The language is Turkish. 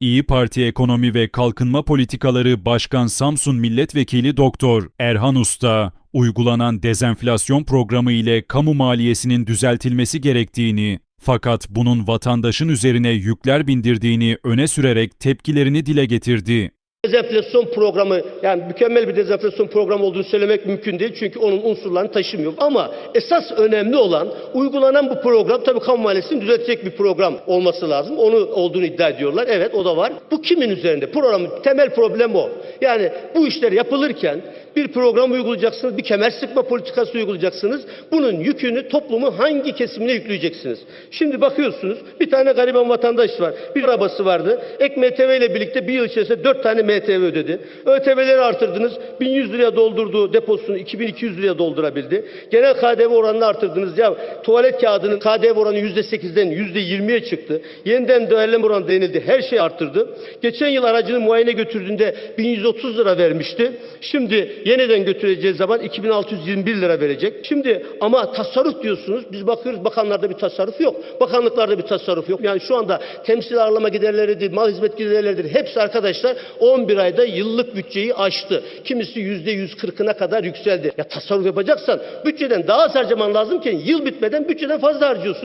İyi Parti Ekonomi ve Kalkınma Politikaları Başkan Samsun Milletvekili Doktor Erhan Usta, uygulanan dezenflasyon programı ile kamu maliyesinin düzeltilmesi gerektiğini, fakat bunun vatandaşın üzerine yükler bindirdiğini öne sürerek tepkilerini dile getirdi. Dezenflasyon programı yani mükemmel bir dezenflasyon programı olduğunu söylemek mümkün değil. Çünkü onun unsurlarını taşımıyor. Ama esas önemli olan uygulanan bu program tabii kamu maliyesini düzeltecek bir program olması lazım. Onu olduğunu iddia ediyorlar. Evet o da var. Bu kimin üzerinde? Programın temel problem o. Yani bu işler yapılırken bir program uygulayacaksınız, bir kemer sıkma politikası uygulayacaksınız. Bunun yükünü toplumun hangi kesimine yükleyeceksiniz? Şimdi bakıyorsunuz bir tane gariban vatandaş var. Bir arabası vardı. Ek MTV ile birlikte bir yıl içerisinde dört tane MTV ödedi. ÖTV'leri artırdınız. 1100 liraya doldurduğu deposunu 2200 liraya doldurabildi. Genel KDV oranını artırdınız. Ya tuvalet kağıdının KDV oranı %8'den %20'ye çıktı. Yeniden değerleme oranı denildi. Her şey arttırdı. Geçen yıl aracını muayene götürdüğünde 1130 lira vermişti. Şimdi yeniden götüreceği zaman 2621 lira verecek. Şimdi ama tasarruf diyorsunuz. Biz bakıyoruz bakanlarda bir tasarruf yok. Bakanlıklarda bir tasarruf yok. Yani şu anda temsil ağırlama giderleridir, mal hizmet giderleridir. Hepsi arkadaşlar 11 ayda yıllık bütçeyi aştı. Kimisi %140'ına kadar yükseldi. Ya tasarruf yapacaksan bütçeden daha az harcaman lazımken yıl bitmeden bütçeden fazla harcıyorsun.